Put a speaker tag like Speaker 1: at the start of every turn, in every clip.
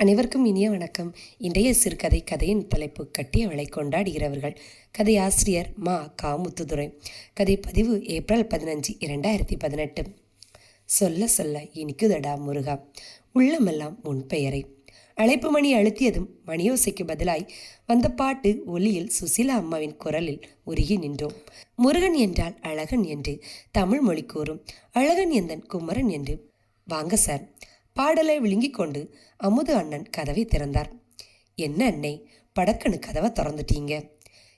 Speaker 1: அனைவருக்கும் இனிய வணக்கம். இன்றைய சிறுகதை கதையின் தலைப்பு கட்டியவளை கொண்டாடுகிறவர்கள். கதை ஆசிரியர் மா. கா. முத்துதுரை. கதை பதிவு ஏப்ரல் பதினஞ்சு இரண்டாயிரத்தி பதினெட்டு. சொல்ல சொல்ல இனிக்குதடா முருகா. உள்ளமெல்லாம் உன் பெயரை. அழைப்பு மணி அழுத்தியதும் மணியோசைக்கு பதிலாய் வந்த பாட்டு ஒலியில் சுசீலா அம்மாவின் குரலில் உருகி நின்றோம். முருகன் என்றால் அழகன் என்று தமிழ் மொழி கூறும். அழகன் எந்தன் குமரன் என்று? வாங்க சார். பாடலை விழுங்கிக் கொண்டு அமுது அண்ணன் கதவை திறந்தார். என்ன அன்னை படக்குன்னு கதவை திறந்துட்டீங்க?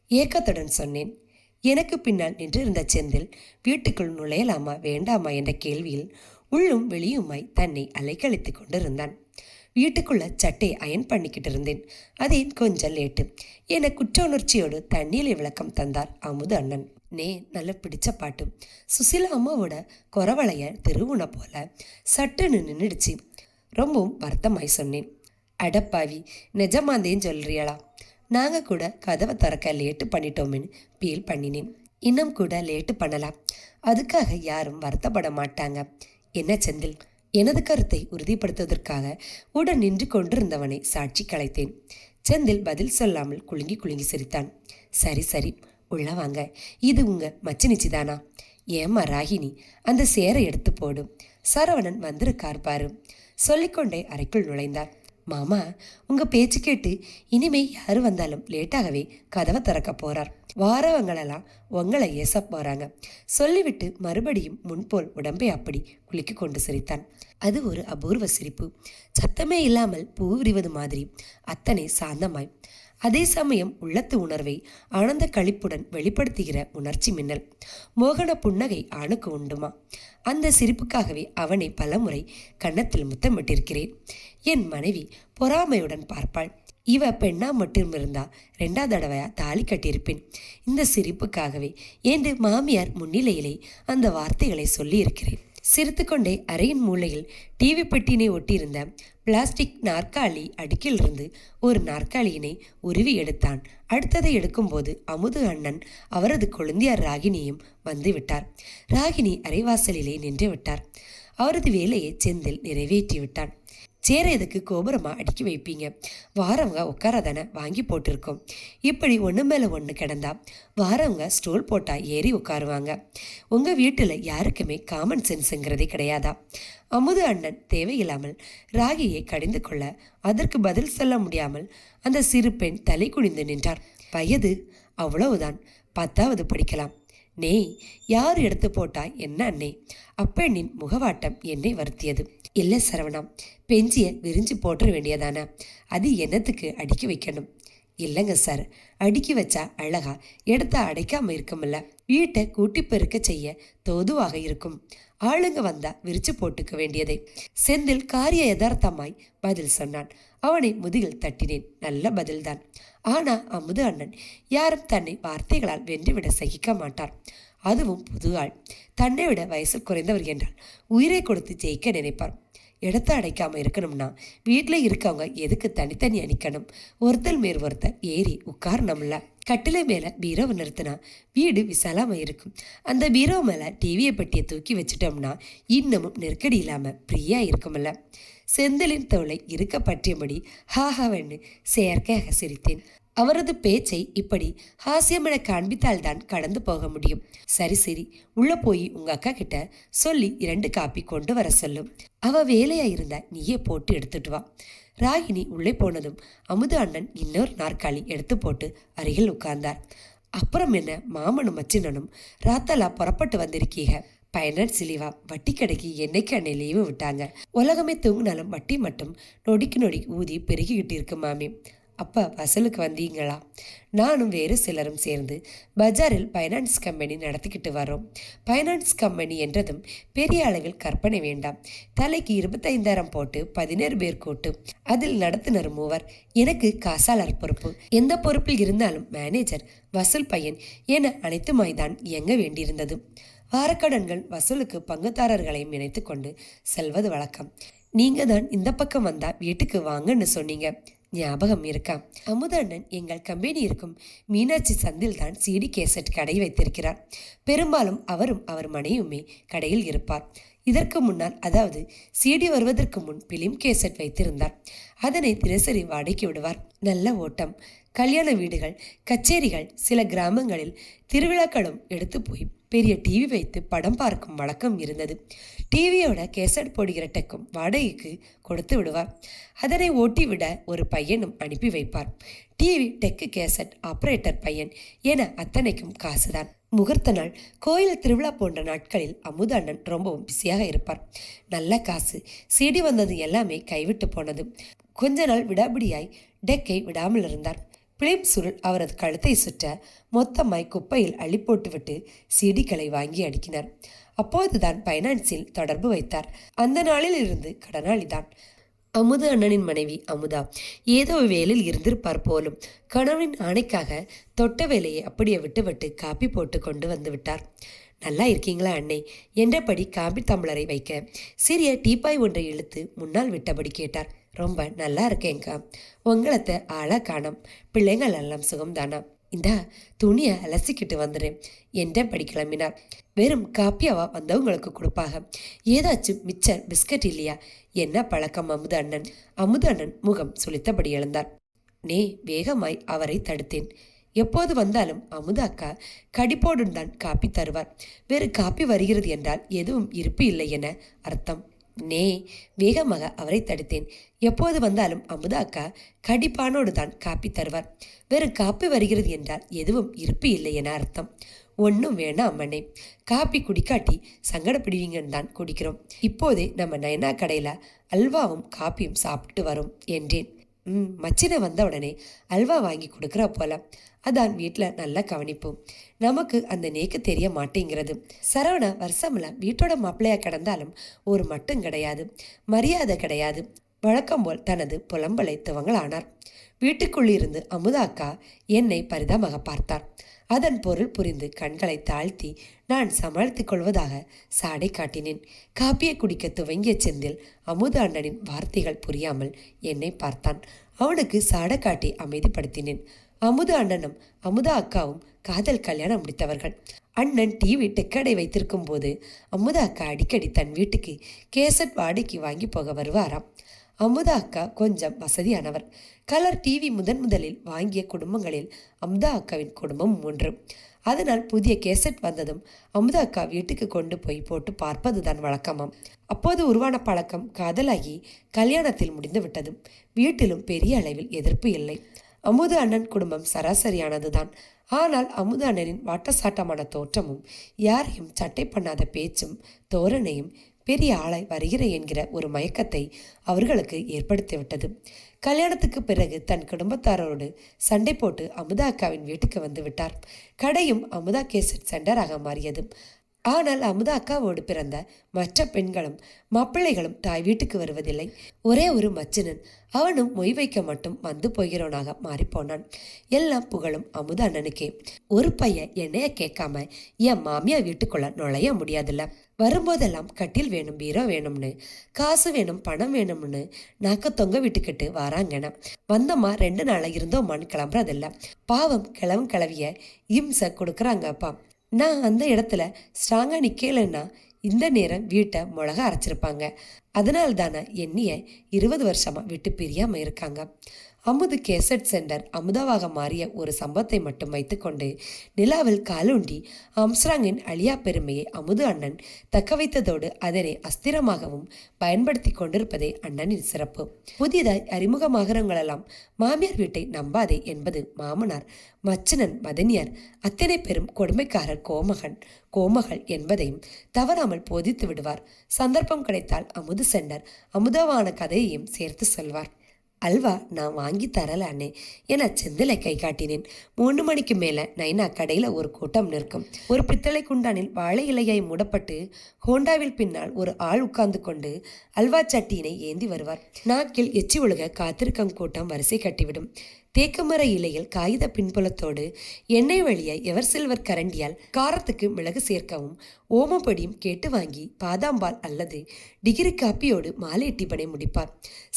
Speaker 1: ஏக்கத்துடன் சொன்னேன். எனக்கு பின்னால் நின்றிருந்த செந்தில் வீட்டுக்குள் நுழையலாமா வேண்டாமா? என்ற கேள்வியில் உள்ளும் வெளியுமாய் தன்னை அலைக்கழித்து கொண்டிருந்தான். வீட்டுக்குள்ளே சட்டையை அயன் பண்ணிக்கிட்டு இருந்தேன். அதே கொஞ்சம் லேட்டு. என குற்ற உணர்ச்சியோடு தண்ணீரை விளக்கம் தந்தார் அமுது அண்ணன். நே நல்ல பிடிச்ச பாட்டு. சுசிலா அம்மாவோட குறவளைய திருவுண போல சட்டுன்னு நின்றுடுச்சு ரொம்பவும் வருத்தமாய் சொன்னேன். அடப்பாவி நிஜமாந்தேன்னு சொல்றியாளா? நாங்கள் கூட கதவை திறக்க லேட்டு பண்ணிட்டோம்னு பீல் பண்ணினேன். இன்னும் கூட லேட்டு பண்ணலாம். அதுக்காக யாரும் வருத்தப்பட மாட்டாங்க. என்ன செந்தில்? எனது கருத்தை உறுதிப்படுத்துவதற்காக உடன் நின்று கொண்டிருந்தவனை சாட்சி கலைத்தேன். செந்தில் பதில் சொல்லாமல் குலுங்கி குலுங்கி சிரித்தான். சரி சரி உள்ள வாங்க. இது உங்க மச்சு நிச்சிதானா ஏம்மா ராகினி அந்த சேரை எடுத்து போடும் சரவணன் வந்திருக்கார் பாரு. சொல்லிக்கொண்டே அறைக்குள் நுழைந்தார். மாமா உங்க பேச்சு கேட்டு இனிமே யாரு வந்தாலும் லேட்டாகவே கதவை திறக்க போறார். வாரவங்களெல்லாம் உங்களை ஏச போறாங்க. சொல்லிவிட்டு மறுபடியும் முன்போல் உடம்பை அப்படி குலுக்கி கொண்டு சிரித்தான். அது ஒரு அபூர்வ சிரிப்பு. சத்தமே இல்லாமல் பூ விரிவது மாதிரி அத்தனை சாந்தமாய். அதே சமயம் உள்ளத்து உணர்வை ஆனந்த கழிப்புடன் வெளிப்படுத்துகிற உணர்ச்சி மின்னல். மோகன புன்னகை ஆணுக்கு உண்டுமா? அந்த சிரிப்புக்காகவே அவனை பலமுறை கன்னத்தில் முத்தமிட்டிருக்கிறேன். என் மனைவி பொறாமையுடன் பார்ப்பாள். இவ பெண்ணா மட்டும் இருந்தா ரெண்டாவது தடவையா தாலி கட்டியிருப்பேன். இந்த சிரிப்புக்காகவே என்று மாமியார் முன்னிலையிலே அந்த வார்த்தைகளை சொல்லியிருக்கிறேன். சிரித்துக்கொண்டே அறையின் மூலையில் டிவி பெட்டினை ஒட்டியிருந்த பிளாஸ்டிக் நாற்காலி அடுக்கிலிருந்து ஒரு நாற்காலியினை உருவி எடுத்தான். அடுத்ததை எடுக்கும்போது அமுது அண்ணன் அவரது கொழுந்தியார் ராகினியும் வந்து விட்டார். ராகினி அரைவாசலிலே நின்று விட்டார். அவரது வேலையை செந்தில் நிறைவேற்றி விட்டான் சேர எதுக்கு கோபுரமாக அடுக்கி வைப்பீங்க. வாரவங்க உட்காராதானே வாங்கி போட்டிருக்கோம். இப்படி ஒன்று மேலே ஒன்று கிடந்தா வாரவங்க ஸ்டோல் போட்டால் ஏறி உட்காருவாங்க உங்கள் வீட்டில் யாருக்குமே காமன் சென்ஸுங்கிறதே கிடையாதா? அமுது அண்ணன் தேவையில்லாமல் ராகியை கடிந்து கொள்ள அதற்கு பதில் சொல்ல முடியாமல் அந்த சிறு பெண் தலை குனிந்து நின்றார். வயது அவ்வளவுதான். பத்தாவது படிக்கலாம். நெய் யார் எடுத்து போட்டா என்ன அண்ணே? அப்பெண்ணின் முகவாட்டம் என்னை வருத்தியது. இல்லை சரவணம் பெஞ்சிய விரிஞ்சு போட்டுற வேண்டியதானா? அது என்னத்துக்கு அடுக்கி வைக்கணும்? இல்லைங்க சார். அடுக்கி வச்சா அழகா இடத்த அடைக்காம இருக்கும்ல வீட்டை கூட்டி பெருக்க செய்ய தோதுவாக இருக்கும். ஆளுங்க வந்தா விரிச்சு போட்டுக்க வேண்டியதே. செந்தில் காரிய யதார்த்தமாய் பதில் சொன்னான். அவனை முதுகில் தட்டினேன். நல்ல பதில்தான். ஆனா அமுது அண்ணன் யாரும் தன்னை வார்த்தைகளால் வென்றுவிட சகிக்க மாட்டார். அதுவும் புது ஆள். தன்னை விட வயசு குறைந்தவர் என்றால் உயிரை கொடுத்து ஜெயிக்க நினைப்பார். இடத்த அடைக்காமல் இருக்கணும்னா வீட்டில் இருக்கவங்க எதுக்கு தனித்தனி அணிக்கணும்? ஒருத்தர் மேல் ஒருத்தர் ஏறி உட்காரணும்ல. கட்டிலை மேலே பீரோவை நிறுத்தினா வீடு விசாலமாக இருக்கும். அந்த பீரோ மேலே டிவியை பட்டியை தூக்கி வச்சுட்டோம்னா இன்னமும் நெருக்கடி இல்லாமல் ஃப்ரீயாக இருக்கும்ல. செந்திலின் தோலை இருக்க பற்றியபடி ஹாஹாவென்னு செயற்கையாக சிரித்தேன். அவரது பேச்சை இப்படி ஹாஸ்யமென காண்பித்தால்தான் கடந்து போக முடியும். சரி சரி. உள்ள போய் உங்க அக்கா கிட்ட சொல்லி இரண்டு காப்பி கொண்டு வர சொல்லும். அவ வேலையா இருந்தா நீயே போட்டு எடுத்துட்டு வா. ராகினி உள்ளே போனதும் அமுது அண்ணன் இன்னொரு நாற்காலி எடுத்து போட்டு அருகில் உட்கார்ந்தார். அப்புறம் என்ன மாமனும் மச்சினனும் ராத்தாலா புறப்பட்டு வந்திருக்கீங்க பயனர் சிலிவா வட்டி கடைக்கு என்னைக்கு அன்னை லீவு விட்டாங்க? உலகமே தூங்கினாலும் வட்டி மட்டும் நொடிக்கு நொடி ஊதி பெருகிக்கிட்டு இருக்கு மாமி அப்பா வசலுக்கு வந்தீங்களா? நானும் வேறு சிலரும் சேர்ந்து பஜாரில் ஃபைனான்ஸ் கம்பெனி நடத்திக்கிட்டு வரோம் ஃபைனான்ஸ் கம்பெனி என்றதும் பெரிய அளவில் கற்பனை வேண்டாம். தலைக்கு இருபத்தைந்தாயிரம் போட்டு பதினேழு பேர் கூட்டு அதில் நடத்துனர் மூவர். எனக்கு காசாளர் பொறுப்பு. எந்த பொறுப்பில் இருந்தாலும் மேனேஜர் வசூல் பையன் என அனைத்துமாய்தான் இயங்க வேண்டியிருந்தது. வாரக்கடன்கள் வசூலுக்கு பங்குதாரர்களையும் இணைத்து கொண்டு செல்வது வழக்கம். நீங்க தான் இந்த பக்கம் வந்தா வீட்டுக்கு வாங்கன்னு சொன்னீங்க. ஞாபகம் இருக்கா? அமுதண்ணன் எங்கள் கம்பெனி இருக்கும் மீனாட்சி சந்தில் தான் சிடி கேசட் கடை வைத்திருக்கிறார். பெரும்பாலும் அவரும் அவர் மனையுமே கடையில் இருப்பார். இதற்கு முன்னால் அதாவது சிடி வருவதற்கு முன் பிலிம் கேசட் வைத்திருந்தார். அதனை தினசரி வாடகைக்கு விடுவார். நல்ல ஓட்டம். கல்யாண வீடுகள் கச்சேரிகள் சில கிராமங்களில் திருவிழாக்களும் எடுத்து போய் பெரிய டிவி வைத்து படம் பார்க்கும் வழக்கம் இருந்தது. டிவியோட கேசட் போடுகிற டெக்கும் வாடகைக்கு கொடுத்து விடுவார். அதனை ஓட்டி விட ஒரு பையனும் அனுப்பி வைப்பார். டிவி டெக்கு கேசட் ஆப்ரேட்டர் பையன் என அத்தனைக்கும் காசுதான். முகூர்த்த நாள் கோயில் திருவிழா போன்ற நாட்களில் அமுதாண்டன் ரொம்பவும் பிஸியாக இருப்பார். நல்ல காசு சிடி வந்தது எல்லாமே கைவிட்டு போனது. கொஞ்ச நாள் விடாபிடியாய் டெக்கை விடாமல் இருந்தார். பிலிம் சுருள் அவரது கழுத்தை சுற்ற மொத்தமாய் குப்பையில் அள்ளி போட்டுவிட்டு செடிகளை வாங்கி அடுக்கினார். அப்போதுதான் பைனான்ஸில் தொடர்பு வைத்தார். அந்த நாளில் இருந்து கடனாளிதான் அமுது அண்ணனின் மனைவி அமுதா ஏதோ வேலையில் இருந்திருப்பார் போலும். கணவனின் ஆணைக்காக தொட்ட வேலையை அப்படியே விட்டுவிட்டு காப்பி போட்டு கொண்டு வந்து விட்டார். நல்லா இருக்கீங்களா அன்னை என்றபடி காபி தம்பளரை வைக்க சிறிய டீப்பாய் ஒன்றை இழுத்து முன்னால் விட்டபடி கேட்டார். ரொம்ப நல்லா இருக்கேங்க்கா உங்களத்தை ஆளாக காணோம் பிள்ளைங்கள் எல்லாம் சுகம்தானா? இந்தா துணியை அலசிக்கிட்டு வந்துடுறேன் என்றபடி கிளம்பினார் வெறும் காப்பியாவா வந்தவங்களுக்கு கொடுப்பாக. ஏதாச்சும் மிச்சர் பிஸ்கட் இல்லையா? என்ன பழக்கம் அமுத அண்ணன்? அமுத அண்ணன் முகம் சுளித்தபடி எழுந்தார். நே வேகமாய் அவரை தடுத்தேன். எப்போது வந்தாலும் அமுதா அக்கா கடிப்போடும் தான் காப்பி தருவார். வேறு காப்பி வருகிறது என்றால் எதுவும் இருப்பு இல்லை என அர்த்தம். நே வேகமாக அவரை தடுத்தேன். எப்போது வந்தாலும் அமுதா அக்கா கடிப்பானோடு தான் காப்பி தருவார். வேறு காப்பி வருகிறது என்றால் எதுவும் இருப்பு இல்லை என அர்த்தம். ஒன்றும் வேணாம் அம்மனே காப்பி குடிக்காட்டி சங்கடப்பிடிவீங்கன்னு தான் குடிக்கிறோம். இப்போதே நம்ம நயனா கடையில் அல்வாவும் காப்பியும் சாப்பிட்டு வரும் என்றேன். ம் மச்சினை வந்த உடனே அல்வா வாங்கி கொடுக்குறா போல. அதான் வீட்டில் நல்லா கவனிப்போம் நமக்கு அந்த நேக்கு தெரிய மாட்டேங்கிறது. சரவணா வருஷமில் வீட்டோட மாப்பிள்ளையாக கிடந்தாலும் ஒரு மட்டும் கிடையாது. மரியாதை கிடையாது. வழக்கம் போல் தனது புலம்பலை துவங்கலானார். வீட்டுக்குள்ளிருந்து அமுதாக்கா என்னை பரிதமாக பார்த்தார். அதன் பொருள் புரிந்து கண்களை தாழ்த்தி நான் சமாளித்துக் கொள்வதாக சாடை காட்டினேன். காப்பியை குடிக்க துவங்கிய செந்தில் அமுத அண்ணனின் வார்த்தைகள் புரியாமல் என்னை பார்த்தான். அவனுக்கு சாடை காட்டி அமைதிப்படுத்தினேன். அமுத அண்ணனும் அமுதா அக்காவும் காதல் கல்யாணம் முடித்தவர்கள். அண்ணன் டிவி டெக்கடை வைத்திருக்கும் போது அமுதா அக்கா அடிக்கடி தன் வீட்டுக்கு கேசட் வாடகைக்கு வாங்கி போக வருவாராம். அமுதா அக்கா கொஞ்சம் வசதியானவர். கலர் டிவி முதன் முதலில் வாங்கிய குடும்பங்களில் அமுதா அக்காவின் குடும்பம் ஒன்று. அதனால் புதிய கேசட் வந்ததும் அமுதா அக்கா வீட்டுக்கு கொண்டு போய் போட்டு பார்ப்பதுதான் வழக்கமாம். அப்போது உருவான பழக்கம் காதலாகி கல்யாணத்தில் முடிந்து விட்டதும் வீட்டிலும் பெரிய அளவில் எதிர்ப்பு இல்லை. அமுது அண்ணன் குடும்பம் சராசரியானதுதான். ஆனால் அமுது அண்ணனின் வாட்டசாட்டமான தோற்றமும் யாரையும் சட்டை பண்ணாத பேச்சும் தோரணையும் பெரிய ஆளாய் வருகிற என்கிற ஒரு மயக்கத்தை அவர்களுக்கு ஏற்படுத்திவிட்டது. கல்யாணத்துக்கு பிறகு தன் குடும்பத்தாரோடு சண்டை போட்டு அமுதா அக்காவின் வீட்டுக்கு வந்து விட்டார். கடையும் அமுதா கேசட் சென்டராக மாறியது. ஆனால் அமுதா அக்காவோடு பிறந்த மற்ற பெண்களும் மாப்பிள்ளைகளும் தாய் வீட்டுக்கு வருவதில்லை. ஒரே ஒரு மச்சினன். அவனும் மொய் வைக்க மட்டும் வந்து போகிறவனாக மாறிப்போனான். எல்லாம் புகழும் அமுதா அண்ணனுக்கே. ஒரு பையன் என்னைய கேட்காம என் மாமியார் வீட்டுக்குள்ள நுழைய முடியாதுல்ல. வரும்போதெல்லாம் கட்டில் வேணும் பீரோ வேணும்னு காசு வேணும் பணம் வேணும்னு நாக்க தொங்க விட்டுக்கிட்டு வராங்கண்ணா. வந்தம்மா ரெண்டு நாளாக இருந்தோமான்னு கிளம்புறதில்ல. பாவம் கிளம்பு கிளவிய இம்சை கொடுக்குறாங்கப்பா. நான் அந்த இடத்துல ஸ்ட்ராங்காக நிற்கலைன்னா இந்த நேரம் வீட்டை மிளகா அரைச்சிருப்பாங்க. அதனால தானே என்னைய இருபது வருஷமாக விட்டு பிரியாமல் இருக்காங்க. அமுது கேசட் சென்டர் அமுதாவாக மாறிய ஒரு சம்பத்தை மட்டும் வைத்துக்கொண்டு நிலாவில் காலுண்டி அம்ஸ்ராங்கின் அழியா பெருமையை அமுது அண்ணன் தக்க வைத்ததோடு அதனை அஸ்திரமாகவும் பயன்படுத்தி கொண்டிருப்பதே அண்ணனின் சிறப்பு. புதியதாய் அறிமுகமாகிறவங்களெல்லாம் மாமியார் வீட்டை நம்பாதே என்பது மாமனார் மச்சனன் மதனியார் அத்தனை பெரும் கொடுமைக்காரர் கோமகன் கோமகள் என்பதையும் தவறாமல் போதித்து விடுவார். சந்தர்ப்பம் கிடைத்தால் அமுது சென்டர் அமுதவான கதையையும் சேர்த்து சொல்வார். அல்வா நான் வாங்கி தரல அண்ணே. என செந்திலை கை காட்டினேன். மூணு மணிக்கு மேலே நைனா கடையில் ஒரு கூட்டம் நிற்கும். ஒரு பித்தளை குண்டானில் வாழை இலையை மூடப்பட்டு ஹோண்டாவில் பின்னால் ஒரு ஆள் உட்கார்ந்து கொண்டு அல்வா சட்டியினை ஏந்தி வருவார். நாக்கில் எச்சி ஒழுக காத்திருக்கும் கூட்டம் வரிசை கட்டிவிடும். தேக்கமர இலையில் காகித பின்புலத்தோடு எண்ணெய் வழியை எவர் சில்வர் கரண்டியால் காரத்துக்கு மிளகு சேர்க்கவும் ஓமப்படியும் கேட்டு வாங்கி பாதாம்பால் அல்லது டிகிரி காப்பியோடு மாலை டிபனை முடிப்பார்.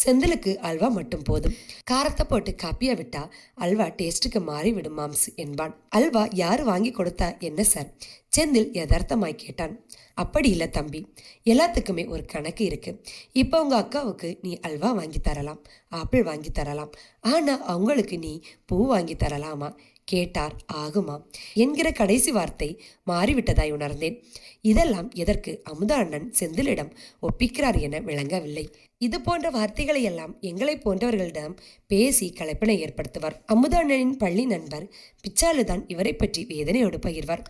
Speaker 1: செந்திலுக்கு அல்வா மட்டும் மட்டும் போதும். காரத்தை போட்டு காப்பியா விட்டா அல்வா டேஸ்ட்டுக்கு மாறிவிடும் மாம்ஸ் என்பான். அல்வா யார் வாங்கி கொடுத்தா என்ன சார்? செந்தில் யதார்த்தமாய் கேட்டான். அப்படி இல்லை தம்பி. எல்லாத்துக்குமே ஒரு கணக்கு இருக்கு. இப்போ உங்க அக்காவுக்கு நீ அல்வா வாங்கி தரலாம் ஆப்பிள் வாங்கி தரலாம். ஆனா அவங்களுக்கு நீ பூ வாங்கி தரலாமா? கேட்டார். ஆகுமா? என்கிற கடைசி வார்த்தை மாறிவிட்டதாய் உணர்ந்தேன். இதெல்லாம் எதற்கு அமுதா அண்ணன் செந்திலிடம் ஒப்பிக்கிறார் என விளங்கவில்லை. இது போன்ற வார்த்தைகளை எல்லாம் எங்களை போன்றவர்களிடம் பேசி கலப்பினை ஏற்படுத்துவார். அமுதா அண்ணனின் பள்ளி நண்பர் பிச்சாலுதான் இவரை பற்றி வேதனையோடு பகிர்வார்.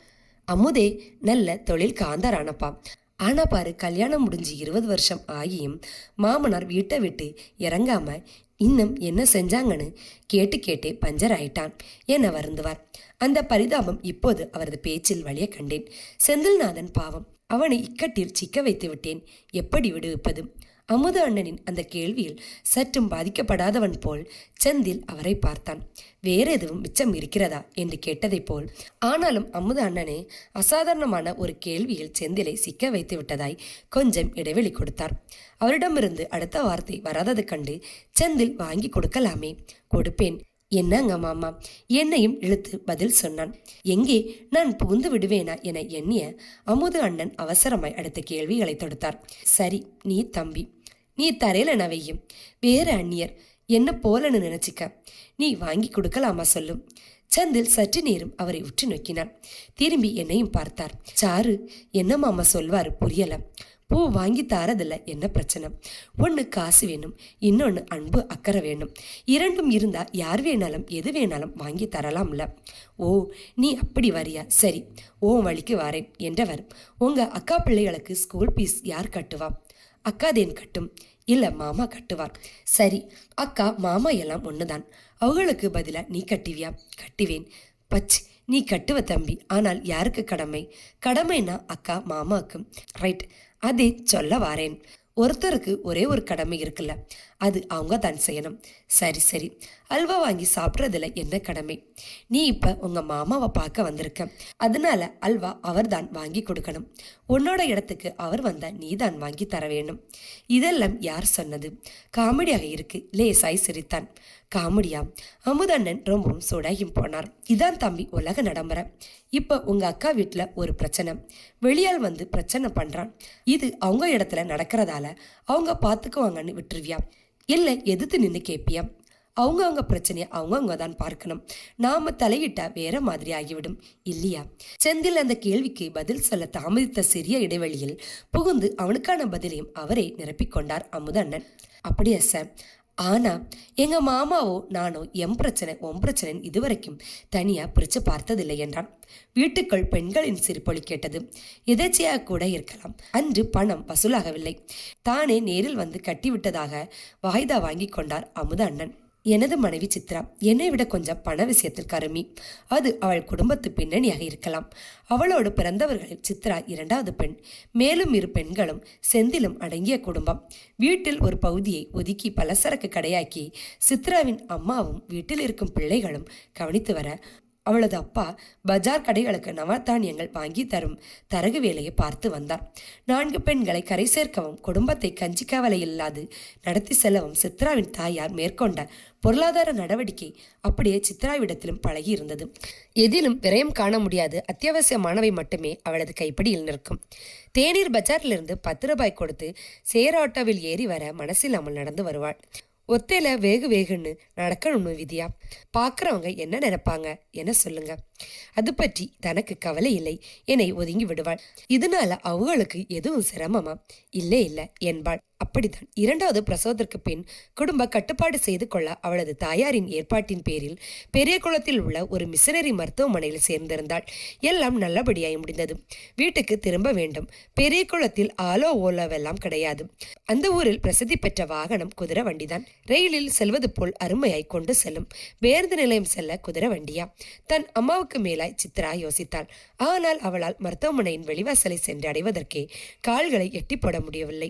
Speaker 1: அமுதே நல்ல தொழில் காந்தாரானப்பா. ஆனால் பாரு கல்யாணம் முடிஞ்சு இருபது வருஷம் ஆகியும் மாமனார் வீட்டை விட்டு இறங்காம இன்னும் என்ன செஞ்சாங்கன்னு கேட்டு கேட்டே பஞ்சர் ஆயிட்டான் என வருந்துவார். அந்த பரிதாபம் இப்போது அவரது பேச்சில் வழிய கண்டேன். செந்தில்நாதன் பாவம் அவனை இக்கட்டில் சிக்க வைத்து விட்டேன். எப்படி விடுவிப்பது? அமுத அண்ணனின் அந்த கேள்வியில் சற்றும் பாதிக்கப்படாதவன் போல் செந்தில் அவரை பார்த்தான். வேற எதுவும் மிச்சம் இருக்கிறதா? என்று கேட்டதைப் போல் ஆனாலும் அமுத அண்ணனே அசாதாரணமான ஒரு கேள்வியில் செந்திலை சிக்க வைத்து விட்டதாய் கொஞ்சம் இடைவெளி கொடுத்தார். அவரிடமிருந்து அடுத்த வார்த்தை வராதது கண்டு செந்தில் வாங்கி கொடுக்கலாமே கொடுப்பேன். என்னங்க மாமா? என்னையும் இழுத்து பதில் சொன்னான். எங்கே? நான் புகுந்து விடுவேனா என எண்ணிய அமுது அண்ணன் அவசரமாய் அடுத்த கேள்விகளை தொடுத்தார். சரி நீ தம்பி. நீ தரையில நவையும் வேற அந்நியர். என்ன போலன்னு நினைச்சிக்க. நீ வாங்கி கொடுக்கலாமா சொல்லும். சந்தில் சற்று நேரம் அவரை உற்று நோக்கினான். திரும்பி என்னையும் பார்த்தார். சாரு என்ன மாமா சொல்வாரு புரியல. பூ வாங்கி தாரதில்ல. என்ன பிரச்சனை? ஒன்று காசு வேணும் இன்னொன்று அன்பு அக்கறை வேணும். இரண்டும் இருந்தால் யார் வேணாலும் எது வேணாலும் வாங்கி தரலாம்ல. ஓ நீ அப்படி வரியா? சரி ஓ வழிக்கு வாரேன் என்றவர். உங்கள் அக்கா பிள்ளைகளுக்கு ஸ்கூல் ஃபீஸ் யார் கட்டுவா? அக்காதேன் கட்டும் இல்லை மாமா கட்டுவார். சரி அக்கா மாமா எல்லாம் ஒன்று தான் அவங்களுக்கு பதிலாக நீ கட்டுவியா? கட்டுவேன். பச் நீ கட்டுவ தம்பி ஆனால் யாருக்கு கடமை? கடமைனா அக்கா மாமாவுக்கு ரைட் அதை சொல்ல வாரேன். ஒருத்தருக்கு ஒரே ஒரு கடமை இருக்குல்ல. அது அவங்க தான் செய்யணும். சரி சரி. அல்வா வாங்கி சாப்பிட்றதுல என்ன கடமை? நீ இப்போ உங்கள் மாமாவை பார்க்க வந்திருக்க. அதனால அல்வா அவர் தான் வாங்கி கொடுக்கணும். உன்னோட இடத்துக்கு அவர் வந்தால் நீ தான் வாங்கி தர வேணும் இதெல்லாம் யார் சொன்னது? காமெடியாக இருக்கு. லேசாய் சிரித்தான். காமெடியா? அமுதண்ணன் ரொம்பவும் சூடாகியும் போனார். இதான் தம்பி உலக நடைமுறை. இப்போ உங்கள் அக்கா வீட்டில் ஒரு பிரச்சனை. வெளியால் வந்து பிரச்சனை பண்ணுறான் இது அவங்க இடத்துல நடக்கிறதால அவங்க பார்த்துக்குவாங்கன்னு விட்டுருவியா? இல்லை எதிர்த்து நின்று கேட்பியா அவங்க அவங்க பிரச்சனையை அவங்கவுங்க தான் பார்க்கணும். நாம தலையிட்டா வேற மாதிரி ஆகிவிடும். இல்லையா? செந்தில் அந்த கேள்விக்கு பதில் சொல்ல தாமதித்த சிறிய இடைவெளியில் புகுந்து அவனுக்கான பதிலையும் அவரே நிரப்பிக்கொண்டார் அமுதண்ணன். அப்படியா சார்? ஆனால் எங்கள் மாமாவோ நானோ எம் பிரச்சனை ஒம் பிரச்சனை இதுவரைக்கும் தனியாக பிரிச்சு பார்த்ததில்லை என்றான். வீட்டுக்குள் பெண்களின் சிரிப்பொலி கேட்டது எதேச்சையாக கூட இருக்கலாம். அன்று பணம் வசூலாகவில்லை. தானே நேரில் வந்து கட்டிவிட்டதாக வாய்தா வாங்கி கொண்டார் அமுத அண்ணன் எனது மனைவி சித்ரா என்னை விட கொஞ்சம் பண விஷயத்தில் கருமி. அது அவள் குடும்பத்து பின்னணியாக இருக்கலாம். அவளோடு பிறந்தவர்களில் சித்ரா இரண்டாவது பெண். மேலும் இரு பெண்களும் செந்திலும் அடங்கிய குடும்பம். வீட்டில் ஒரு பகுதியை ஒதுக்கி பலசரக்கு கடையாக்கி சித்ராவின் அம்மாவும் வீட்டில் இருக்கும் பிள்ளைகளும் கவனித்து வர அவளது அப்பா பஜார் கடைகளுக்கு நவதானியங்கள் வாங்கி தரும் தரகு வேலையை பார்த்து வந்தார். நான்கு பெண்களை கரை சேர்க்கவும் குடும்பத்தை கஞ்சி கவலை இல்லாது நடத்தி செல்லவும் சித்ராவின் தாயார் மேற்கொண்ட பொருளாதார நடவடிக்கை அப்படியே சித்ராவிடத்திலும் பழகி இருந்தது. எதிலும் விரயம் காண முடியாது. அத்தியாவசியமானவை மட்டுமே அவளது கைப்பிடியில் நிற்கும். தேநீர் பஜாரிலிருந்து பத்து ரூபாய் கொடுத்து சேர் ஆட்டோவில் ஏறி வர மனசில் அமல் நடந்து வருவாள். ஒத்தையில வேகு வேகுன்னு நடக்கணும்னு விதியா? பார்க்குறவங்க என்ன நினைப்பாங்க? என்ன சொல்லுங்க? அது பற்றி தனக்கு கவலை இல்லை. என்னை ஒதுங்கி விடுவாள். இதனால அவங்களுக்கு எதுவும் சிரமமா? இல்லை இல்லை என்பாள். அப்படித்தான். இரண்டாவது பிரசவத்திற்கு பின் குடும்ப கட்டுப்பாடு செய்து கொள்ள அவளது தாயாரின் ஏற்பாட்டின் பேரில் பெரிய குளத்தில் உள்ள ஒரு மிஷனரி மருத்துவமனையில் சேர்ந்திருந்தாள். எல்லாம் நல்லபடியாய் முடிந்தது. வீட்டுக்கு திரும்ப வேண்டும். பெரிய குளத்தில் ஆலோ ஓலோவெல்லாம் கிடையாது. அந்த ஊரில் பிரசித்தி பெற்ற வாகனம் குதிரை வண்டிதான். ரயிலில் செல்வது போல் அருமையாய் கொண்டு செல்லும். பேருந்து நிலையம் செல்ல குதிரை வண்டியா? தன் அம்மாவுக்கு அளவுக்கு மேலாய் சித்ரா யோசித்தாள். ஆனால் அவளால் மருத்துவமனையின் வெளிவாசலை சென்று அடைவதற்கே கால்களை எட்டி போட முடியவில்லை.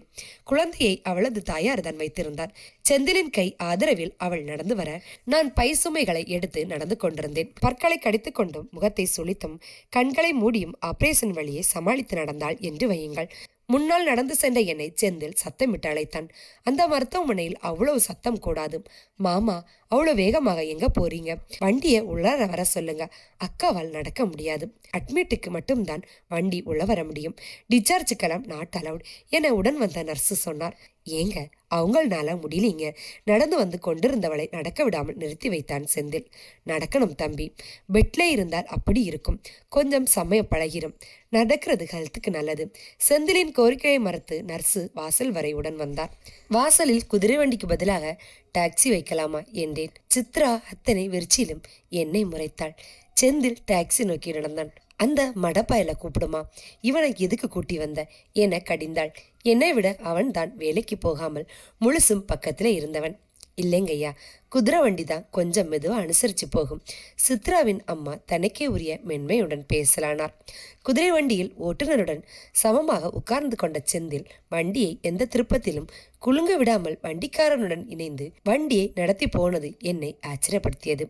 Speaker 1: குழந்தையை அவளது தாயார் தான் வைத்திருந்தார். செந்திலின் கை ஆதரவில் அவள் நடந்து வர நான் பை சுமைகளை எடுத்து நடந்து கொண்டிருந்தேன். பற்களை கடித்துக் கொண்டும் முகத்தை சுழித்தும் கண்களை மூடியும் ஆபரேஷன் வழியை சமாளித்து நடந்தாள் என்று வையுங்கள். முன்னால் நடந்து சென்ற என்னை செந்தில் சத்தமிட்டு அழைத்தான் அந்த மருத்துவமனையில் அவ்வளவு சத்தம் கூடாது மாமா அவ்வளோ வேகமாக எங்க போறீங்க? வண்டியை உள்ளார வர சொல்லுங்க. அக்காவால் நடக்க முடியாது. அட்மிட்டுக்கு மட்டும்தான் வண்டி உள்ள வர முடியும். டிஸ்சார்ஜுக்கெல்லாம் நாட் அலவுட் என உடன் வந்த நர்ஸு சொன்னார். ஏங்க அவங்களால முடியலீங்க. நடந்து வந்து கொண்டிருந்தவளை நடக்க விடாமல் நிறுத்தி வைத்தான் செந்தில். நடக்கணும் தம்பி. பெட்ல இருந்தால் அப்படி இருக்கும். கொஞ்சம் சமயம் பழகிரும். நடக்கிறது ஹெல்த்துக்கு நல்லது. செந்திலின் கோரிக்கையை மறுத்து நர்ஸு வாசல் வரை உடன் வந்தார். வாசலில் குதிரை வண்டிக்கு பதிலாக டாக்ஸி வைக்கலாமா? என்றேன். சித்ரா அத்தனை வெறிச்சியிலும் என்னை முறைத்தாள். செந்தில் டாக்ஸி நோக்கி நடந்தான். அந்த மடப்பாயில கூப்பிடுமா? இவனை எதுக்கு கூட்டி வந்த? என கடிந்தாள். என்னை விட அவன் தான் வேலைக்கு போகாமல் முழுசும் பக்கத்திலே இருந்தவன். இல்லைங்கய்யா குதிரை வண்டி தான் கொஞ்சம் மெதுவாக அனுசரித்து போகும். சித்ராவின் அம்மா தனக்கே உரிய மென்மையுடன் பேசலானார். குதிரை வண்டியில் ஓட்டுநருடன் சமமாக உட்கார்ந்து கொண்ட செந்தில் வண்டியை எந்த திருப்பத்திலும் குலுங்க விடாமல் வண்டிக்காரனுடன் இணைந்து வண்டியை நடத்தி போனது என்னை ஆச்சரியப்படுத்தியது.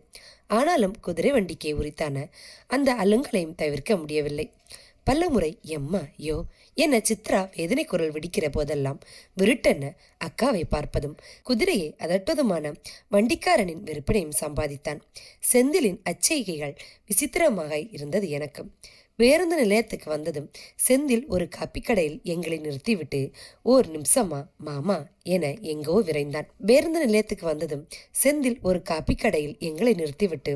Speaker 1: ஆனாலும் குதிரை வண்டிக்கே உரித்தான அந்த அலுங்களையும் தவிர்க்க முடியவில்லை. பல்லமுறை எம்மா யோ என சித்ரா வேதனை குரல் விடிக்கிற போதெல்லாம் விருட்டென அக்காவை பார்ப்பதும் குதிரையை அதட்டுவதுமான வண்டிக்காரனின் வெறுப்பினையும் சம்பாதித்தான். செந்திலின் அச்செய்கைகள் விசித்திரமாக இருந்தது எனக்கு. பேருந்து நிலையத்துக்கு வந்ததும் செந்தில் ஒரு காப்பி கடையில் எங்களை நிறுத்திவிட்டு ஓர் நிமிஷமா மாமா என எங்கோ விரைந்தான். பேருந்து நிலையத்துக்கு வந்ததும் செந்தில் ஒரு காப்பி கடையில் எங்களை நிறுத்திவிட்டு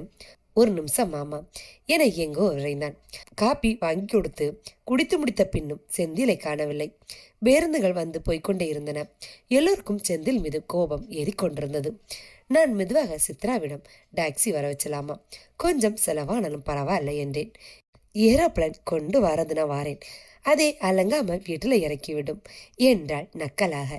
Speaker 1: ஒரு நிமிஷம் மாமா. என எங்கோ விரைந்தான் காப்பி வாங்கி கொடுத்து குடித்து முடித்த பின்னும் செந்திலை காணவில்லை. பேருந்துகள் வந்து போய்கொண்டே இருந்தன. எல்லோருக்கும் செந்தில் மீது கோபம் ஏறிக்கொண்டிருந்தது. நான் மெதுவாக சித்ராவிடம் டாக்ஸி வர வச்சலாமா? கொஞ்சம் செலவானாலும் பரவாயில்ல என்றேன். ஏரோப்ளேன் கொண்டு வரது நான் வாரேன். அதை அலங்காமல் வீட்டில் இறக்கிவிடும் என்றாள் நக்கலாக.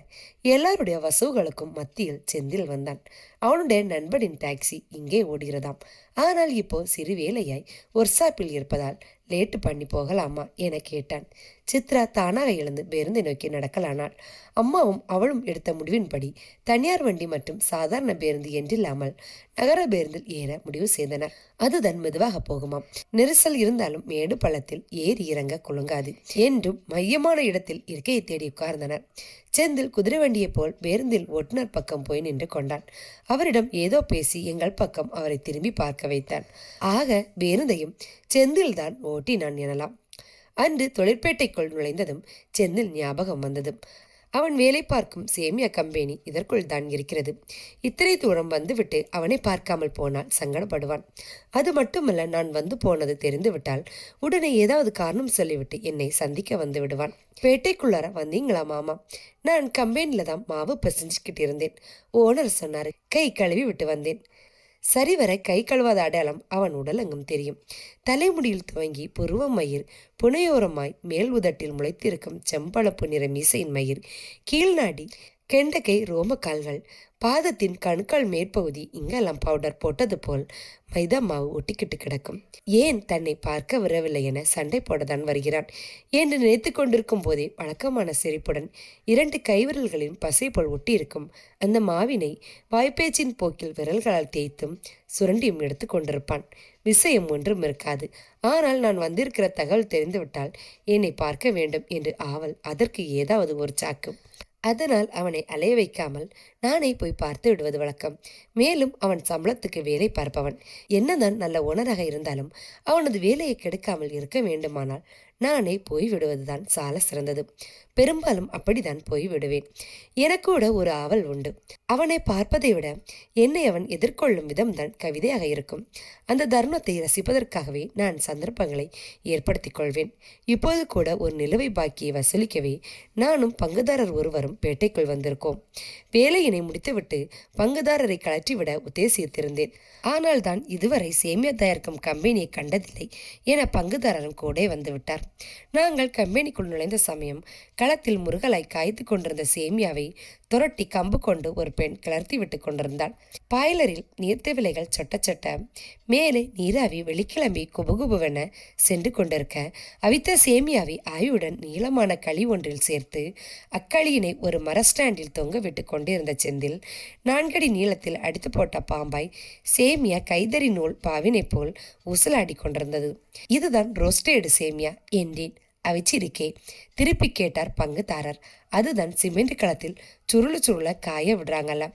Speaker 1: எல்லாருடைய வசூகளுக்கும் மத்தியில் செந்தில் வந்தான். அவனுடைய நண்பனின் டாக்ஸி இங்கே ஓடுகிறதாம். ஆனால் இப்போ சிறு வேலையாய் ஒர்க்ஷாப்பில் இருப்பதால் லேட்டு பண்ணி போகலாமா என கேட்டான். சித்ரா தானாக எழுந்து பேருந்தை நோக்கி நடக்கலானாள். அம்மாவும் அவளும் எடுத்த முடிவின்படி தனியார் வண்டி மற்றும் சாதாரண பேருந்து என்றில்லாமல் நகர பேருந்தில் ஏற முடிவு செய்தனர் அதுதான் மெதுவாக போகுமாம். நெரிசல் இருந்தாலும் மேடு பள்ளத்தில் ஏறி இறங்க குலுங்காது. என்றும் மையமான இடத்தில் இருக்கையை தேடி உட்கார்ந்தனர். செந்தில் குதிரை வண்டியைப் போல் பேருந்தில் ஓட்டுநர் பக்கம் போய் நின்று கொண்டான். அவரிடம் ஏதோ பேசி எங்கள் பக்கம் அவரை திரும்பி பார்க்க வைத்தான். ஆக பேருந்தையும் செந்தில்தான் ஓட்டினான் எனலாம். அன்று தொழிற்பேட்டைக்குள் நுழைந்ததும் செந்தில் ஞாபகம் வந்ததும் அவன் வேலை பார்க்கும் சேமியா கம்பெனி இதற்குள் தான் இருக்கிறது. இத்தனை தூரம் வந்துவிட்டு அவனை பார்க்காமல் போனால் சங்கடப்படுவான். அது மட்டுமல்ல நான் வந்து போனது தெரிந்துவிட்டால் உடனே ஏதாவது காரணம் சொல்லிவிட்டு என்னை சந்திக்க வந்து விடுவான். பேட்டைக்குள்ளார வந்தீங்களா மாமா? நான் கம்பெனியில் தான் மாவு பிசைஞ்சுக்கிட்டு இருந்தேன். ஓனர் சொன்னார் கை கழுவி விட்டு வந்தேன். சரிவர கை கழுவாத அடையாளம் அவன் உடல் அங்கும் தெரியும். தலைமுடியில் துவங்கி புருவ மயிர் புனையோரமாய் மேல் உதட்டில் முளைத்திருக்கும் செம்பளப்பு நிற மீசையின் மயிர் கீழ்நாடி கெண்டகை ரோமக்கால்கள் பாதத்தின் கணுக்கால் மேற்பகுதி இங்கெல்லாம் பவுடர் போட்டது போல் மைதா மாவு ஒட்டிக்கிட்டு கிடக்கும். ஏன் தன்னை பார்க்க வரவில்லை என சண்டை போடத்தான் வருகிறான். என்று நினைத்து கொண்டிருக்கும் போதே வழக்கமான சிரிப்புடன் இரண்டு கைவிரல்களின் பசை போல் ஒட்டியிருக்கும் அந்த மாவினை வாய்ப்பேச்சின் போக்கில் விரல்களால் தேய்த்தும் சுரண்டியும் எடுத்து கொண்டிருப்பான். விஷயம் ஒன்றும் இருக்காது. ஆனால் நான் வந்திருக்கிற தகவல் தெரிந்துவிட்டால் என்னை பார்க்க வேண்டும் என்று ஆவல் அதற்கு ஏதாவது ஒரு சாக்கு. அதனால் அவனை அலைய வைக்காமல் நானே போய் பார்த்து விடுவது வழக்கம். மேலும் அவன் சம்பளத்துக்கு வேலை பார்ப்பவன். என்னதான் நல்ல உணராக இருந்தாலும் அவனது வேலையை கெடுக்காமல் இருக்க வேண்டுமானால் நானே போய் விடுவதுதான் சால சிறந்தது. பெரும்பாலும் அப்படித்தான் போய் விடுவேன். எனக்கூட ஒரு ஆவல் உண்டு. அவனை பார்ப்பதை விட என்னை அவன் எதிர்கொள்ளும் விதம்தான் கவிதையாக இருக்கும். அந்த தருணத்தை ரசிப்பதற்காகவே நான் சந்தர்ப்பங்களை ஏற்படுத்திக் கொள்வேன். இப்போது கூட ஒரு நிலுவை பாக்கியை வசூலிக்கவே நானும் பங்குதாரர் ஒருவரும் பேட்டைக்குள் வந்திருக்கோம். வேலையினை முடித்துவிட்டு பங்குதாரரை கலற்றிவிட உத்தேசித்திருந்தேன். ஆனால் தான் இதுவரை சேமியா தயாரிக்கும் கம்பெனியை கண்டதில்லை என பங்குதாரரும் கூட வந்துவிட்டார். நாங்கள் கம்பெனிக்குள் நுழைந்த சமயம் களத்தில் முருகலாய் காய்த்து கொண்டிருந்த சேமியாவை துரட்டி கம்பு கொண்டு ஒரு பெண் கிளர்த்தி விட்டு கொண்டிருந்தாள். பாய்லரில் நீர்த்த விலைகள் சொட்ட சொட்ட மேலே நீராவி வெளிக்கிளம்பி குபுகுபுவென சென்று கொண்டிருக்க அவித்த சேமியாவை ஆயுடன் நீளமான களி ஒன்றில் சேர்த்து அக்களியினை ஒரு மர ஸ்டாண்டில் தொங்க விட்டு கொண்டிருந்த செந்தில் நான்கடி நீளத்தில் அடித்து போட்ட பாம்பாய் சேமியா கைதறி நூல் பாவினை போல் உசலாடி கொண்டிருந்தது. இதுதான் ரோஸ்டேடு சேமியா என்றேன். அவிச்சிருக்கே. திருப்பி கேட்டார் பங்குதாரர். அதுதான் சிமெண்ட் களத்தில் சுருளு சுருள காய விடுறாங்கல்ல.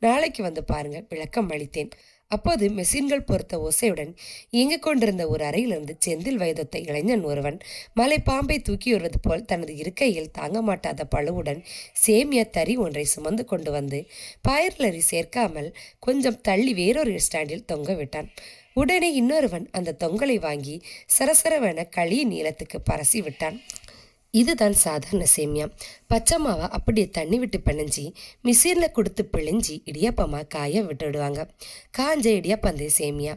Speaker 1: நாளைக்கு வந்து பாருங்க விளக்கம் அளித்தேன். அப்போது மெஷின்கள் பொறுத்த ஓசையுடன் இயங்கிக் கொண்டிருந்த ஒரு அறையிலிருந்து செந்தில் வயதொத்த இளைஞன் ஒருவன் மலை பாம்பை தூக்கி வருவது போல் தனது இருக்கையில் தாங்க மாட்டாத பழுவுடன் சேமிய தறி ஒன்றை சுமந்து கொண்டு வந்து பாயர்லரி சேர்க்காமல் கொஞ்சம் தள்ளி வேறொரு ஸ்டாண்டில் தொங்க விட்டான். உடனே இன்னொருவன் அந்த தொங்கலை வாங்கி சரசரவென களி நீளத்துக்கு பரசி விட்டான். இதுதான் சாதாரண சேமியா. பச்சை மாவை அப்படியே தண்ணி விட்டு பிணைஞ்சி மிஷினில் கொடுத்து பிழிஞ்சி இடியாப்பமாக காய விட்டுடுவாங்க காஞ்ச இடியாப்பந்தே சேமியா.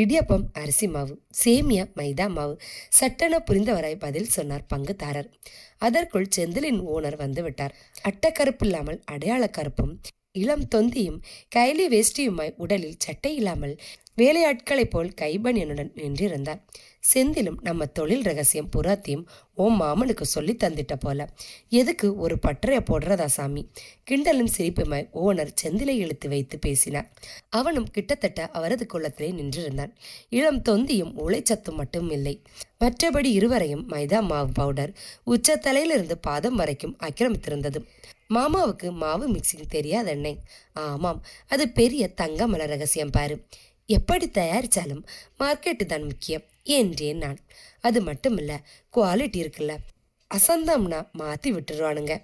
Speaker 1: இடியாப்பம் அரிசி மாவு சேமியா மைதா மாவு. சட்டென புரிந்தவராய் பதில் சொன்னார் பங்குதாரர். அதற்குள் செந்திலின் ஓனர் வந்து விட்டார். அட்டக்கருப்பு இல்லாமல் அடையாள கருப்பும் இளம் தொந்தியும் கைலி வேஷ்டியுமாய் உடலில் சட்டை இல்லாமல் வேலையாட்களைப் போல் கைபனியனுடன் நின்றிருந்தார். செந்திலும் நம்ம தொழில் ரகசியம் புறாத்தையும் ஓம் மாமனுக்கு சொல்லி தந்துட்ட போல. எதுக்கு ஒரு பட்டறைய போடுறதா சாமி? கிண்டலும் சிரிப்புமாய் ஓனர் செந்திலை இழுத்து வைத்து பேசினார். அவனும் கிட்டத்தட்ட அவரது குள்ளத்திலே நின்றிருந்தான். இளம் தொந்தியும் உழைச்சத்தும் மட்டும் இல்லை. மற்றபடி இருவரையும் மைதா மாவு பவுடர் உச்சத்தலையிலிருந்து பாதம் வரைக்கும் ஆக்கிரமித்திருந்தது மாமாவுக்கு மாவு மிக்சிங் தெரியாதெண்ணெய் ஆமாம் அது பெரிய தங்கமல ரகசியம் பாரு. எப்படி தயாரித்தாலும் மார்க்கெட்டு தான் முக்கியம் என்றேன் நான். அது மட்டும் இல்லை குவாலிட்டி இருக்குல்ல. அசந்தம்னா மாற்றி விட்டுருவானுங்க.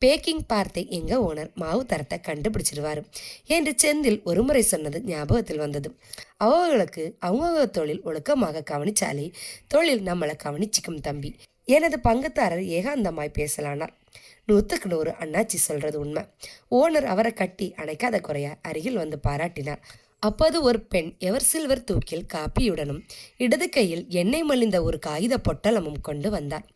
Speaker 1: பேக்கிங் பார்த்து எங்க ஓனர் மாவு தரத்தை கண்டுபிடிச்சிருவாரு என்று செந்தில் ஒருமுறை சொன்னது ஞாபகத்தில் வந்தது. அவங்களுக்கு அவங்கவுங்க தொழில் ஒழுக்கமாக கவனிச்சாலே தொழில் நம்மளை கவனிச்சிக்கும் தம்பி. எனது பங்குதாரர் ஏகாந்தமாய் பேசலானார். நூற்றுக்கு நூறு அண்ணாச்சி சொல்றது உண்மை. ஓனர் அவரை கட்டி அணைக்காத குறைய அருகில் வந்து பாராட்டினார். அப்போது ஒரு பெண் எவர் சில்வர் தூக்கில் காப்பியுடனும் இடது கையில் எண்ணெய் மலிந்த ஒரு காகித பொட்டலமும் கொண்டு வந்தார்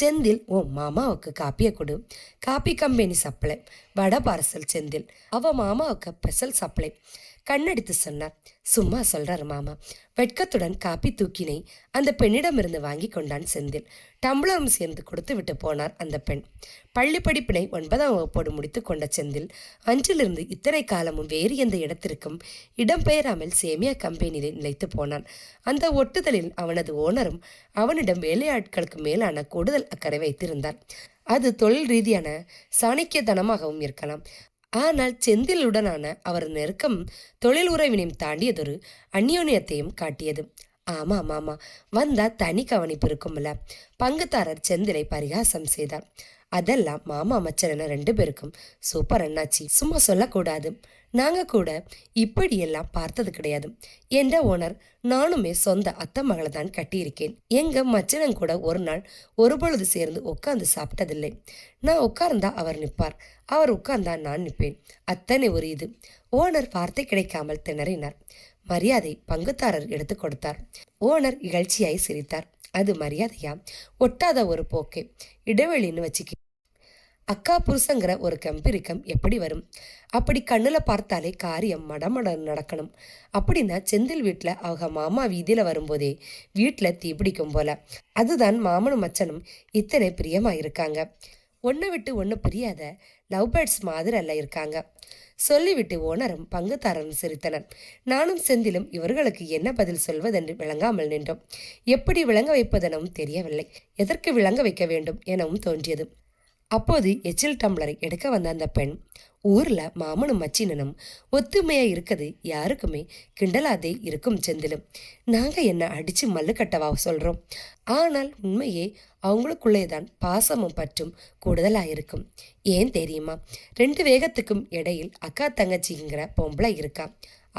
Speaker 1: செந்தில் ஓ மாமாவுக்கு காப்பியை கொடு. Coffee company supply. வட பார்சல் செந்தில். அவ மாமாவுக்கு ஸ்பெஷல் சப்ளை. கண்ணடித்து சொன்னார். சும்மா சொல்றார் மாமா. வெட்கத்துடன் காப்பி தூக்கினை அந்த பெண்ணிடமிருந்து வாங்கி கொண்டான் செந்தில். டம்ளரும் சேர்ந்து கொடுத்து விட்டு போனார் அந்த பெண். பள்ளி படிப்பினை ஒன்பதாம் வகுப்போடு முடித்து கொண்ட செந்தில் அன்றிலிருந்து இத்தனை காலமும் வேறு எந்த இடத்திற்கும் இடம்பெயராமல் சேமியா கம்பெனியிலே நிலைத்து போனான். அந்த ஒட்டுதலில் அவனது ஓனரும் அவனிடம் வேலையாட்களுக்கு மேலான கூடுதல் அக்கறை வைத்திருந்தார். அது தொழில் ரீதியான சாணக்கியத்தனமாகவும் இருக்கலாம். ஆனால் செந்திலுடனான அவர் நெருக்கம் தொழில் உறவினையும் தாண்டியதொரு அந்யோன்யத்தையும் காட்டியது. ஆமா மாமா வந்தா தனி கவனிப்பு இருக்கும்ல. பங்குதாரர் செந்திலை பரிகாசம் செய்தார். அதெல்லாம் மாமா மச்சன ரெண்டு பேருக்கும் சூப்பர் அண்ணாச்சி. சும்மா சொல்லக்கூடாது. நாங்கள் கூட இப்படியெல்லாம் பார்த்தது கிடையாது. என்ற ஓனர் நானுமே சொந்த அத்தை மகளை தான் கட்டியிருக்கேன். எங்க மச்சனம் கூட ஒரு நாள் ஒரு பொழுது சேர்ந்து உட்காந்து சாப்பிட்டதில்லை. நான் உட்கார்ந்தா அவர் நிற்பார். அவர் உட்கார்ந்தா நான் நிற்பேன். அத்தனை ஒரு இது. ஓனர் வார்த்தை கிடைக்காமல் திணறினார். மரியாதை பங்குதாரர் எடுத்து கொடுத்தார். ஓனர் இகழ்ச்சியாய் சிரித்தார். அது மரியாதையா? ஒட்டாத ஒரு போக்கே. இடைவெளின்னு வச்சுக்க அக்கா புருஷங்கிற ஒரு கம்பிரிக்கம் எப்படி வரும்? அப்படி கண்ணில் பார்த்தாலே காரியம் மடமட நடக்கணும். அப்படின்னா செந்தில் வீட்டில் அவங்க மாமா வீதியில் வரும்போதே வீட்டில் தீபிடிக்கும் போல. அதுதான் மாமனும் மச்சனும் இத்தனை பிரியமாக இருக்காங்க. ஒன்றை விட்டு ஒன்று பிரியாத லவ் பேர்ட்ஸ் மாதிரி அல்ல இருக்காங்க. சொல்லிவிட்டு ஓனரும் பங்குதாரரும் சிரித்தனர். நானும் செந்திலும் இவர்களுக்கு என்ன பதில் சொல்வதென்று விளங்காமல் நின்றோம். எப்படி விளங்க வைப்பதெனவும் தெரியவில்லை. எதற்கு விளங்க வைக்க வேண்டும் எனவும் தோன்றியது. அப்போது எச்சில் டம்ளரை எடுக்க வந்த அந்த பெண் ஊர்ல மாமனும் மச்சினனும் ஒத்துமையா இருக்குது யாருக்குமே கிண்டலாதே இருக்கும் செந்திலும். நாங்க என்ன அடிச்சு மல்லு கட்டவா சொல்றோம்? ஆனால் உண்மையே அவங்களுக்குள்ளே தான் பாசமும் பற்றும் கூடுதலாக இருக்கும் ஏன் தெரியுமா? ரெண்டு வேகத்துக்கும் இடையில் அக்கா தங்கச்சிங்கிற பொம்பளை இருக்கா?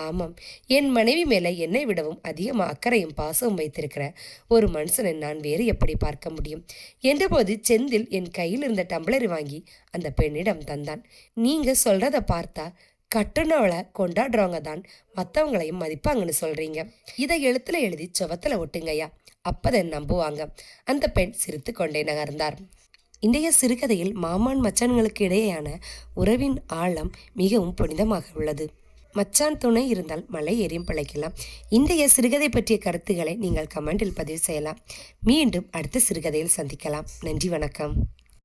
Speaker 1: ஆமாம் என் மனைவி மேலே என்னை விடவும் அதிகமாக அக்கறையும் பாசமும் வைத்திருக்கிற ஒரு மனுஷனை நான் வேறு எப்படி பார்க்க முடியும்? என்றபோது செந்தில் என் கையில் இருந்த டம்ளரை வாங்கி அந்த பெண்ணிடம் தந்தான். நீங்க சொல்றத பார்த்தா கட்டுனவளை கொண்டாடுறவங்க தான் மற்றவங்களையும் மதிப்பாங்கன்னு சொல்றீங்க. இதை எழுத்துல எழுதி சுவத்தில் ஒட்டுங்கய்யா அப்பதான் நம்புவாங்க. அந்த பெண் சிரித்து கொண்டே நகர்ந்தார். இன்றைய சிறுகதையில் மாமான் மச்சான்களுக்கு இடையேயான உறவின் ஆழம் மிகவும் புனிதமாக உள்ளது. மச்சான் துணை இருந்தால் மலை ஏறியும் பிழைக்கலாம் இன்றைய சிறுகதை பற்றிய கருத்துக்களை நீங்கள் கமெண்டில் பதிவு செய்யலாம். மீண்டும் அடுத்த சிறுகதையில் சந்திக்கலாம். நன்றி வணக்கம்.